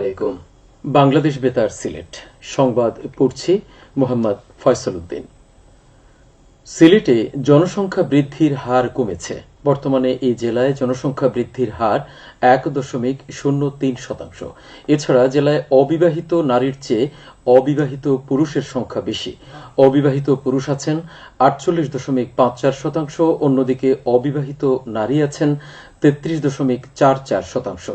আলাইকুম। বাংলাদেশ বেতার সিলেট। সংবাদ পড়ছি মোহাম্মদ ফয়সল উদ্দিন। সিলেটে জনসংখ্যা বৃদ্ধির হার কমেছে। বর্তমানে এই জেলায় জনসংখ্যা বৃদ্ধির হার এক দশমিক শূন্য তিন শতাংশ। এছাড়া জেলায় অবিবাহিত নারীর চেয়ে অবিবাহিত পুরুষের সংখ্যা বেশি। অবিবাহিত পুরুষ আছেন আটচল্লিশ দশমিক পাঁচ চার শতাংশ, অন্যদিকে অবিবাহিত নারী আছেন তেত্রিশ দশমিক চার চার শতাংশ।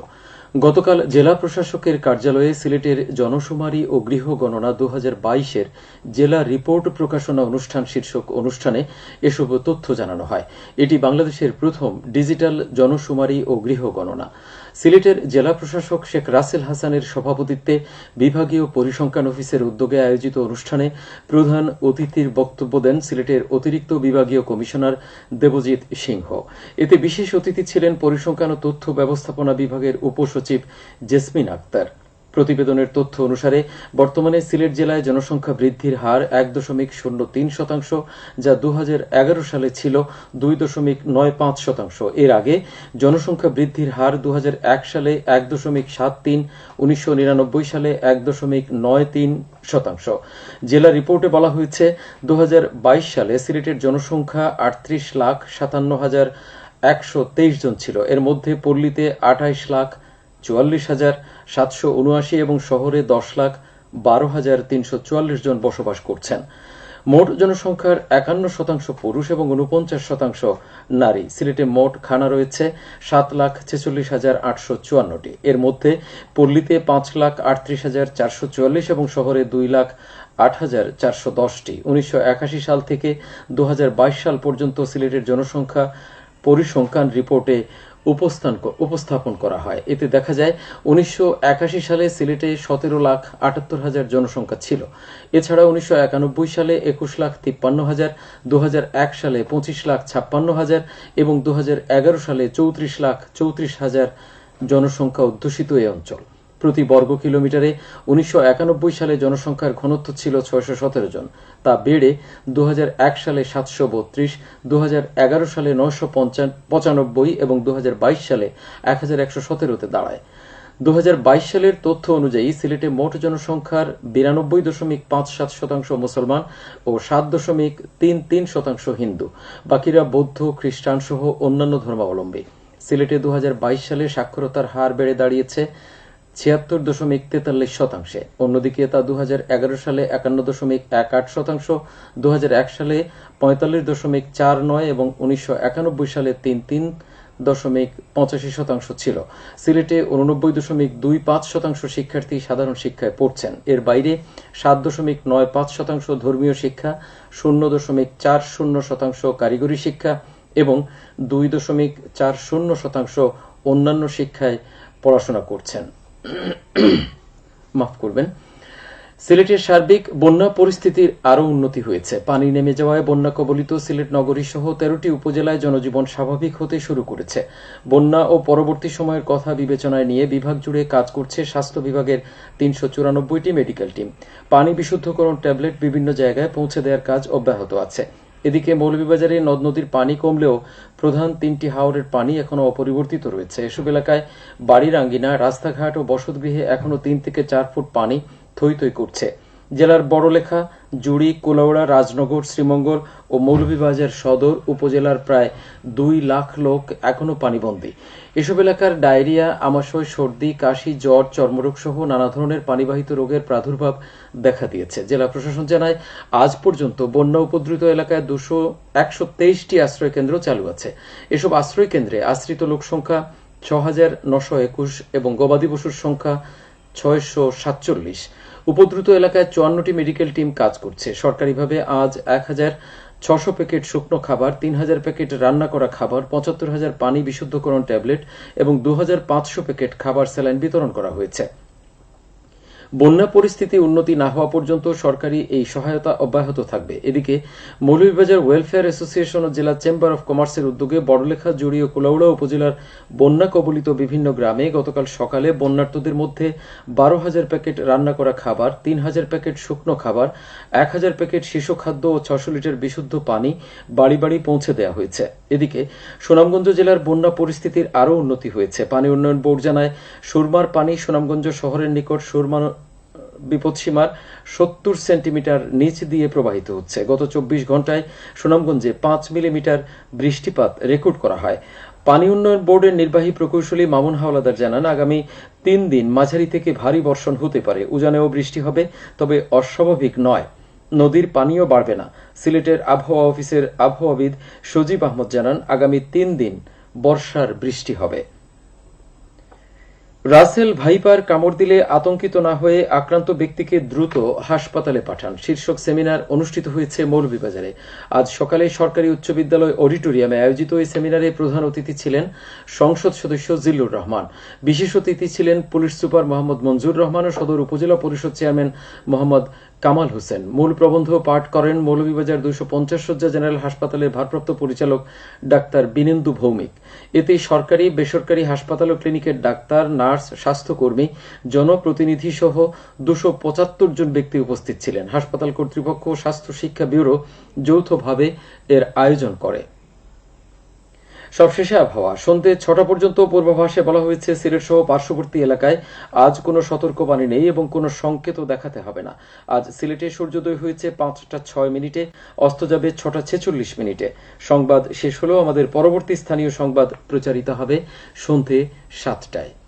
গতকাল জেলা প্রশাসকের কার্যালয়ে সিলেটের জনশুমারি ও গৃহ গণনা দু বাইশের জেলা রিপোর্ট প্রকাশনা অনুষ্ঠান শীর্ষক অনুষ্ঠানে এসব তথ্য জানানো হয়। এটি বাংলাদেশের প্রথম ডিজিটাল জনশুমারি ও গৃহ গণনা। সিলেটের জেলা প্রশাসক শেখ রাসেল হাসানের সভাপতিত্বে বিভাগীয় পরিসংখ্যান অফিসের উদ্যোগে আয়োজিত অনুষ্ঠানে প্রধান অতিথির বক্তব্য দেন সিলেটের অতিরিক্ত বিভাগীয় কমিশনার দেবজিৎ সিংহ। এতে বিশেষ অতিথি ছিলেন পরিসংখ্যান ও তথ্য ব্যবস্থাপনা বিভাগের উপসচিব জেসমিন আক্তার। প্রতিবেদনের তথ্য অনুসারে, বর্তমানে সিলেট জেলায় জনসংখ্যা বৃদ্ধির হার এক দশমিক শূন্য তিন শতাংশ, যা দু হাজার এগারো সালে ছিল দুই দশমিক নয় পাঁচ শতাংশ। এর আগে জনসংখ্যা বৃদ্ধির হার দু হাজার এক সালে এক দশমিক সাত তিন, উনিশশো সালে এক দশমিক নয় তিন শতাংশ। জেলা রিপোর্টে বলা হয়েছে দু হাজার বাইশ সালে সিলেটের জনসংখ্যা আটত্রিশ লাখ সাতান্ন হাজার একশো তেইশ জন ছিল। এর মধ্যে পল্লীতে আঠাইশ লাখ চুয়াল্লিশ হাজার সাতশো উনআশি এবং শহরে দশ লাখ বারো হাজার তিনশো চুয়াল্লিশ জন বসবাস করছেন। মোট জনসংখ্যার একান্ন শতাংশ পুরুষ এবং উনপঞ্চাশ শতাংশ নারী। সিলেটে মোট খানা রয়েছে সাত লাখ ছেচল্লিশ হাজার আটশো চুয়ান্নটি। এর মধ্যে পল্লীতে পাঁচ লাখ আটত্রিশ হাজার চারশো চুয়াল্লিশ এবং শহরে দুই লাখ আট হাজার চারশো দশটি। উনিশশো একাশি সাল থেকে দু হাজার বাইশ সাল পর্যন্ত সিলেটের জনসংখ্যা পরিসংখ্যান রিপোর্টে উপস্থান উপস্থাপন করা হয়। এতে দেখা যায়, উনিশশো একাশি সালে সিলেটে সতেরো লাখ আটাত্তর হাজার জনসংখ্যা ছিল। এছাড়া উনিশশো একানব্বই সালে একুশ লাখ তিপ্পান্ন হাজার দু সালে পঁচিশ লাখ ছাপ্পান্ন হাজার এবং দু হাজার এগারো সালে চৌত্রিশ লাখ চৌত্রিশ হাজার জনসংখ্যা অধ্যুষিত এই অঞ্চল। প্রতি বর্গ কিলোমিটারে উনিশশো একানব্বই সালে জনসংখ্যার ঘনত্ব ছিল ছয়শো সতেরো জন। তা বেড়ে দু হাজার এক সালে সাতশো বত্রিশ সালে নশো পঁচানব্বই এবং দু সালে এক হাজার একশো সতেরোতে দাঁড়ায়। দু সালের তথ্য অনুযায়ী সিলেটে মোট জনসংখ্যার বিরানব্বই দশমিক পাঁচ সাত শতাংশ মুসলমান ও সাত দশমিক তিন তিন শতাংশ হিন্দু। বাকিরা বৌদ্ধ খ্রিস্টান সহ অন্যান্য ধর্মাবলম্বী। সিলেটে দু হাজার বাইশ সালে সাক্ষরতার হার বেড়ে দাঁড়িয়েছে ছিয়াত্তর দশমিক তেতাল্লিশ শতাংশে। অন্যদিকে তা দু হাজার এগারো সালে একান্ন দশমিক এক আট শতাংশ দু হাজার এক সালে পঁয়তাল্লিশ দশমিক চার নয় এবং উনিশশো একানব্বই সালে তিন তিন দশমিক পঁচাশি শতাংশ ছিল। সিলেটে উননব্বই দশমিক দুই পাঁচ শতাংশ শিক্ষার্থী সাধারণ শিক্ষায় পড়ছেন। এর বাইরে সাত দশমিক নয় পাঁচ শতাংশ ধর্মীয় শিক্ষা, শূন্য দশমিক চার শূন্য শতাংশ কারিগরি শিক্ষা এবং দুই দশমিক চার শূন্য শতাংশ অন্যান্য শিক্ষায় পড়াশোনা করছেন। মাফ করবেন। সিলেটের সার্বিক বন্যা পরিস্থিতির আরও উন্নতি হয়েছে। পানি নেমে যাওয়ায় বন্যা কবলিত সিলেট নগরী সহ তেরোটি উপজেলায় জনজীবন স্বাভাবিক হতে শুরু করেছে। বন্যা ও পরবর্তী সময়ের কথা বিবেচনায় নিয়ে বিভাগ জুড়ে কাজ করছে স্বাস্থ্য বিভাগের তিনশো চুরানব্বইটি মেডিকেল টিম। পানি বিশুদ্ধকরণ ট্যাবলেট বিভিন্ন জায়গায় পৌঁছে দেওয়ার কাজ অব্যাহত আছে। এদিকে মৌলভীবাজারে নদ নদীর পানি কমলেও প্রধান তিনটি হাওরের পানি এখনও অপরিবর্তিত রয়েছে। এসব এলাকায় বাড়ির আঙ্গিনা রাস্তাঘাট ও বসতগৃহে এখনও তিন থেকে চার ফুট পানি থই করছে। জেলার বড়লেখা জুড়ি, কুলাউড়া, রাজনগর, শ্রীমঙ্গল ও মৌলভীবাজার সদর উপজেলার প্রায় দুই লাখ লোক এখনও পানিবন্দী। এসব এলাকার ডায়রিয়া, আমাশয়, সর্দি, কাশি, জ্বর, চর্মরোগ সহ নানা ধরনের পানিবাহিত রোগের প্রাদুর্ভাব দেখা দিয়েছে। জেলা প্রশাসন জানায়, আজ পর্যন্ত বন্যা উপদ্রুত এলাকায় দুশো একশো তেইশটি আশ্রয় কেন্দ্র চালু আছে। এসব আশ্রয় কেন্দ্রে আশ্রিত লোক সংখ্যা ছ হাজার নশো একুশ এবং গবাদি পশুর সংখ্যা ছয়শো সাতচল্লিশ। উপদ্রুত এলাকায় চুয়ান্নটি মেডিকেল টিম কাজ করছে। সরকারিভাবে আজ এক হাজার ছশো প্যাকেট শুকনো খাবার, তিন হাজার প্যাকেট রান্না করা খাবার, পঁচাত্তর হাজার পানি বিশুদ্ধকরণ ট্যাবলেট এবং দু হাজার পাঁচশো প্যাকেট খাবার স্যালাইন বিতরণ করা হয়েছে। বন্যা পরিস্থিতি উন্নতি না হওয়া পর্যন্ত সরকারি এই সহায়তা অব্যাহত থাকবে। এদিকে, মৌলভীবাজার ওয়েলফেয়ার অ্যাসোসিয়েশন ও জেলা চেম্বার অব কমার্সের উদ্যোগে বড়লেখা, জুড়ি ও কুলাউড়া উপজেলার বন্যা কবলিত বিভিন্ন গ্রামে গতকাল সকালে বন্যার্থদের মধ্যে বারো হাজার প্যাকেট রান্না করা খাবার, তিন হাজার প্যাকেট শুকনো খাবার, এক হাজার প্যাকেট শিশু খাদ্য ও ছশো লিটার বিশুদ্ধ পানি বাড়ি বাড়ি পৌঁছে দেওয়া হয়েছে। এদিকে, সুনামগঞ্জ জেলার বন্যা পরিস্থিতির আরও উন্নতি হয়েছে। পানি উন্নয়ন বোর্ড জানায়, সুরমার পানি সুনামগঞ্জ শহরের নিকট সুরমা বিপদসীমার সত্তর সেন্টিমিটার নিচ দিয়ে প্রবাহিত হচ্ছে। গত চব্বিশ ঘন্টায় সুনামগঞ্জে পাঁচ মিলিমিটার বৃষ্টিপাত রেকর্ড করা হয়। পানি উন্নয়ন বোর্ডের নির্বাহী প্রকৌশলী মামুন হাওলাদার জানান, আগামী তিন দিন মাঝারি থেকে ভারী বর্ষণ হতে পারে। উজানেও বৃষ্টি হবে, তবে অস্বাভাবিক নয়। নদীর পানিও বাড়বে না। সিলেটের আবহাওয়া অফিসের আবহাওয়াবিদ সজীব আহমদ জানান, আগামী তিন দিন বর্ষার বৃষ্টি হবে। রাসেল ভাইপার কামড় দিলে আতঙ্কিত না হয়ে আক্রান্ত ব্যক্তিকে দ্রুত হাসপাতালে পাঠান। শীর্ষক সেমিনার অনুষ্ঠিত হয়েছে মৌলভীবাজারে। আজ সকালে সরকারি উচ্চ বিদ্যালয় অডিটোরিয়ামে আয়োজিত এই সেমিনারে প্রধান অতিথি ছিলেন সংসদ সদস্য জিল্লুর রহমান। বিশেষ অতিথি ছিলেন পুলিশ সুপার মোহাম্মদ মঞ্জুর রহমান ও সদর উপজেলা পরিষদ চেয়ারম্যান মোহাম্মদ কামাল হোসেন। মূল প্রবন্ধ পাঠ করেন মৌলভীবাজার দুইশো পঞ্চাশ শয্যা জেনারেল হাসপাতালের ভারপ্রাপ্ত পরিচালক ডাক্তার বিনেন্দু ভৌমিক। এতে সরকারি, বেসরকারি হাসপাতাল ও ক্লিনিকের ডাক্তার, নার্স স্বাস্থ্যকর্মী জনপ্রতিনিধি সহ দুশো পঁচাত্তর জন ব্যক্তি উপস্থিত ছিলেন। হাসপাতাল কর্তৃপক্ষ স্বাস্থ্য শিক্ষা ব্যুরো যৌথভাবে এর আয়োজন করে। সবশেষে আবহাওয়া। সন্ধ্যে ছটা পর্যন্ত পূর্বাভাসে বলা হয়েছে, সিলেট সহ পার্শ্ববর্তী এলাকায় আজ কোনো সতর্কবাণী নেই এবং কোনো সংকেতও দেখাতে হবে না। আজ সিলেটে সূর্যোদয় হয়েছে পাঁচটা ছয় মিনিটে, অস্ত যাবে ছটা ছেচল্লিশ মিনিটে। সংবাদ শেষ হলেও আমাদের পরবর্তী স্থানীয় সংবাদ প্রচারিত হবে সন্ধ্যে সাতটায়।